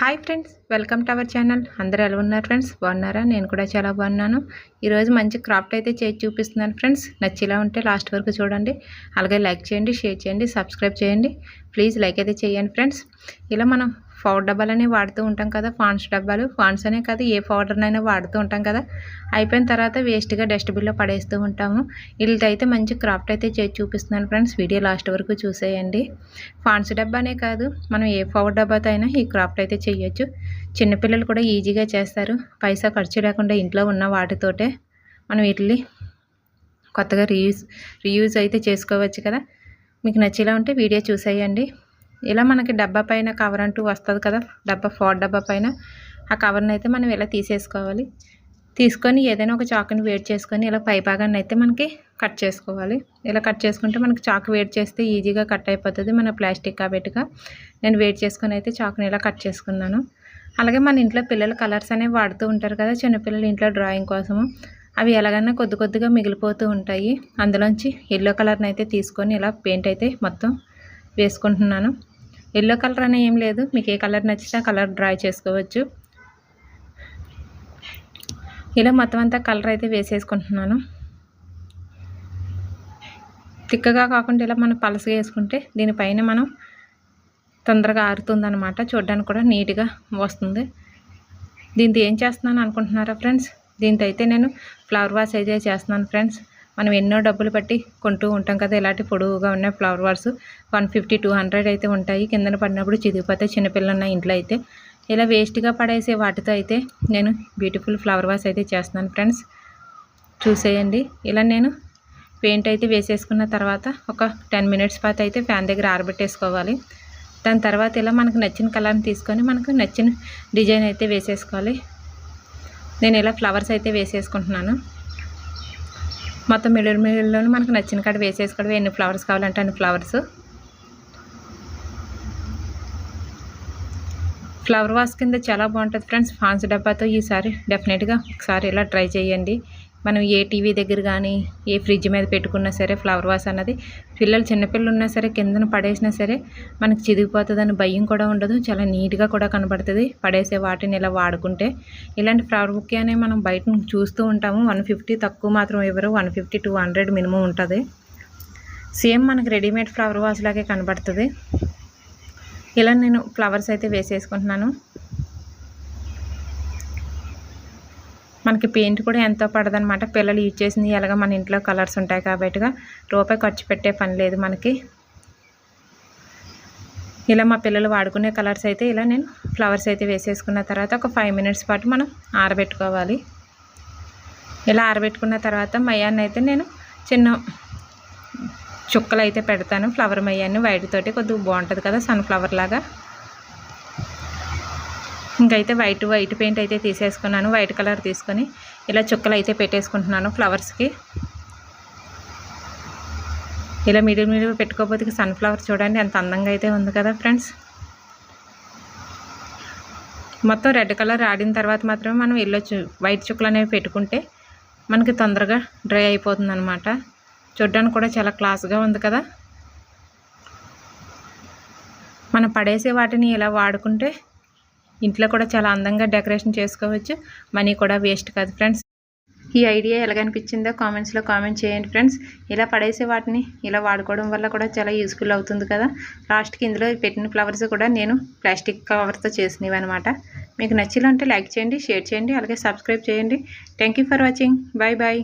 Hi friends welcome to our channel. అందరూ ఎలా ఉన్నారు ఫ్రెండ్స్? బాగున్నారా? నేను కూడా చాలా బాగున్నాను. ఈరోజు మంచి క్రాఫ్ట్ అయితే చేసి చూపిస్తున్నాను ఫ్రెండ్స్. నచ్చేలా ఉంటే లాస్ట్ వరకు చూడండి. అలాగే లైక్ చేయండి షేర్ చేయండి సబ్స్క్రైబ్ చేయండి. ప్లీజ్ లైక్ అయితే చేయండి ఫ్రెండ్స్. ఇలా మనం పౌడర్ డబ్బాలనే వాడుతూ ఉంటాం కదా ఫాన్స్ డబ్బాలు. ఫాన్స్ అనే కాదు ఏ పౌడర్నైనా వాడుతూ ఉంటాం కదా. అయిపోయిన తర్వాత వేస్ట్గా డస్ట్బిన్లో పడేస్తూ ఉంటాము. వీళ్ళతో అయితే మంచి క్రాఫ్ట్ అయితే చేసి చూపిస్తున్నాను ఫ్రెండ్స్. వీడియో లాస్ట్ వరకు చూసేయండి. ఫాన్స్ డబ్బానే కాదు మనం ఏ పౌడర్ డబ్బాతో అయినా ఈ క్రాఫ్ట్ అయితే చేయొచ్చు. చిన్నపిల్లలు కూడా ఈజీగా చేస్తారు. పైసా ఖర్చు లేకుండా ఇంట్లో ఉన్న వాటితోటే మనం వీటిని కొత్తగా రీయూజ్ రీయూజ్ అయితే చేసుకోవచ్చు కదా. మీకు నచ్చేలా ఉంటే వీడియో చూసేయండి. ఇలా మనకి డబ్బా పైన కవర్ అంటూ వస్తుంది కదా డబ్బా ఫోర్ డబ్బా పైన ఆ కవర్ని అయితే మనం ఇలా తీసేసుకోవాలి. తీసుకొని ఏదైనా ఒక చాకుని వేడి చేసుకొని ఇలా పై భాగాన్ని అయితే మనకి కట్ చేసుకోవాలి. ఇలా కట్ చేసుకుంటే మనకి చాకు వేడి చేస్తే ఈజీగా కట్ అయిపోతుంది మన ప్లాస్టిక్ కాబట్టిగా. నేను వేడి చేసుకొని అయితే చాకుని ఇలా కట్ చేసుకున్నాను. అలాగే మన ఇంట్లో పిల్లలు కలర్స్ అనేవి వాడుతూ ఉంటారు కదా చిన్నపిల్లలు ఇంట్లో డ్రాయింగ్ కోసము అవి ఎలాగైనా కొద్ది కొద్దిగా మిగిలిపోతూ ఉంటాయి. అందులోంచి ఎల్లో కలర్ని అయితే తీసుకొని ఇలా పెయింట్ అయితే మొత్తం వేసుకుంటున్నాను. ఎల్లో కలర్ అనే ఏం లేదు. మీకు ఏ కలర్ నచ్చితే ఆ కలర్ డ్రా చేసుకోవచ్చు. ఇలా మొత్తం అంతా కలర్ అయితే వేసేసుకుంటున్నాను. తిక్కగా కాకుండా ఇలా మనం పలసగా వేసుకుంటే దీనిపైన మనం తొందరగా ఆరుతుందనమాట చూడడానికి కూడా నీట్గా వస్తుంది. దీంతో ఏం చేస్తున్నాను అనుకుంటున్నారా ఫ్రెండ్స్? దీంతో అయితే నేను ఫ్లవర్ వాష్ అయితే చేస్తున్నాను ఫ్రెండ్స్. మనం ఎన్నో డబ్బులు పట్టి కొంటూ ఉంటాం కదా ఇలాంటి పొడవుగా ఉన్న flower vases one fifty two hundred అయితే ఉంటాయి. కిందన పడినప్పుడు చిదిగిపోతే చిన్నపిల్లలు ఉన్న ఇంట్లో అయితే. ఇలా వేస్ట్గా పడేసే వాటితో అయితే నేను బ్యూటిఫుల్ ఫ్లవర్ వాస్ అయితే చేస్తున్నాను ఫ్రెండ్స్ చూసేయండి. ఇలా నేను పెయింట్ అయితే వేసేసుకున్న తర్వాత ఒక టెన్ మినిట్స్ పాత అయితే ఫ్యాన్ దగ్గర ఆరబెట్టేసుకోవాలి. దాని తర్వాత ఇలా మనకు నచ్చిన కలర్ని తీసుకొని మనకు నచ్చిన డిజైన్ అయితే వేసేసుకోవాలి. నేను ఇలా ఫ్లవర్స్ అయితే వేసేసుకుంటున్నాను. మొత్తం మిడిల్ మిడిల్లోని మనకు నచ్చిన కాడ వేసేసుకోవడం. ఎన్ని ఫ్లవర్స్ కావాలంటే అన్ని ఫ్లవర్స్. ఫ్లవర్ వాస్ కింద చాలా బాగుంటుంది ఫ్రెండ్స్. ఫాన్స్ డబ్బాతో ఈసారి డెఫినెట్గా ఒకసారి ఇలా ట్రై చేయండి. మనం ఏ టీవీ దగ్గర కానీ ఏ ఫ్రిడ్జ్ మీద పెట్టుకున్నా సరే ఫ్లవర్ వాస్ అన్నది పిల్లలు చిన్నపిల్లలు ఉన్నా సరే కిందన పడేసినా సరే మనకి చిదిగిపోతుందని భయం కూడా ఉండదు. చాలా నీట్గా కూడా కనబడుతుంది. పడేసే వాటిని ఇలా వాడుకుంటే ఇలాంటి ఫ్లవర్ బుక్ అనే మనం బయట చూస్తూ ఉంటాము. వన్ ఫిఫ్టీ తక్కువ మాత్రం ఇవ్వరు. One fifty two hundred minimum ఉంటుంది. సేమ్ మనకి రెడీమేడ్ ఫ్లవర్ వాస్ లాగే కనబడుతుంది. ఇలా నేను ఫ్లవర్స్ అయితే వేసేసుకుంటున్నాను. మనకి పెయింట్ కూడా ఎంతో పడదనమాట పిల్లలు యూజ్ చేసింది ఎలాగ మన ఇంట్లో కలర్స్ ఉంటాయి కాబట్టిగా రూపాయి ఖర్చు పెట్టే పని లేదు మనకి. ఇలా మా పిల్లలు వాడుకునే కలర్స్ అయితే ఇలా నేను ఫ్లవర్స్ అయితే వేసేసుకున్న తర్వాత ఒక ఫైవ్ మినిట్స్ పాటు మనం ఆరబెట్టుకోవాలి. ఇలా ఆరబెట్టుకున్న తర్వాత మయాన్ని అయితే నేను చిన్న చుక్కలు అయితే పెడతాను. ఫ్లవర్ మయాన్ని వైట్ తోటి కొద్దిగా బాగుంటుంది కదా సన్ఫ్లవర్ లాగా. ఇంకైతే వైట్ వైట్ పెయింట్ అయితే తీసేసుకున్నాను. వైట్ కలర్ తీసుకొని ఇలా చుక్కలు అయితే పెట్టేసుకుంటున్నాను ఫ్లవర్స్కి. ఇలా మిడిల్ మిడిల్ పెట్టుకోకపోతే సన్ఫ్లవర్ చూడండి ఎంత అందంగా అయితే ఉంది కదా ఫ్రెండ్స్. మొత్తం రెడ్ కలర్ ఆడిన తర్వాత మాత్రమే మనం ఎల్లో వైట్ చుక్కలు అనేవి పెట్టుకుంటే మనకి తొందరగా డ్రై అయిపోతుంది అనమాట చూడ్డానికి కూడా చాలా క్లాస్గా ఉంది కదా. మనం పడేసే వాటిని ఇలా వాడుకుంటే ఇంట్లో కూడా చాలా అందంగా డెకరేషన్ చేసుకోవచ్చు. మనీ కూడా వేస్ట్ కాదు ఫ్రెండ్స్. ఈ ఐడియా ఎలాగనిపించిందో కామెంట్స్లో కామెంట్ చేయండి ఫ్రెండ్స్. ఇలా పడేసే వాటిని ఇలా వాడుకోవడం వల్ల కూడా చాలా యూస్ఫుల్ అవుతుంది కదా. లాస్ట్కి ఇందులో పెట్టిన ఫ్లవర్స్ కూడా నేను ప్లాస్టిక్ కవర్తో చేసినవి అనమాట మీకు నచ్చిలంటే లైక్ చేయండి షేర్ చేయండి అలాగే సబ్స్క్రైబ్ చేయండి. Thank for watching. Bye bye.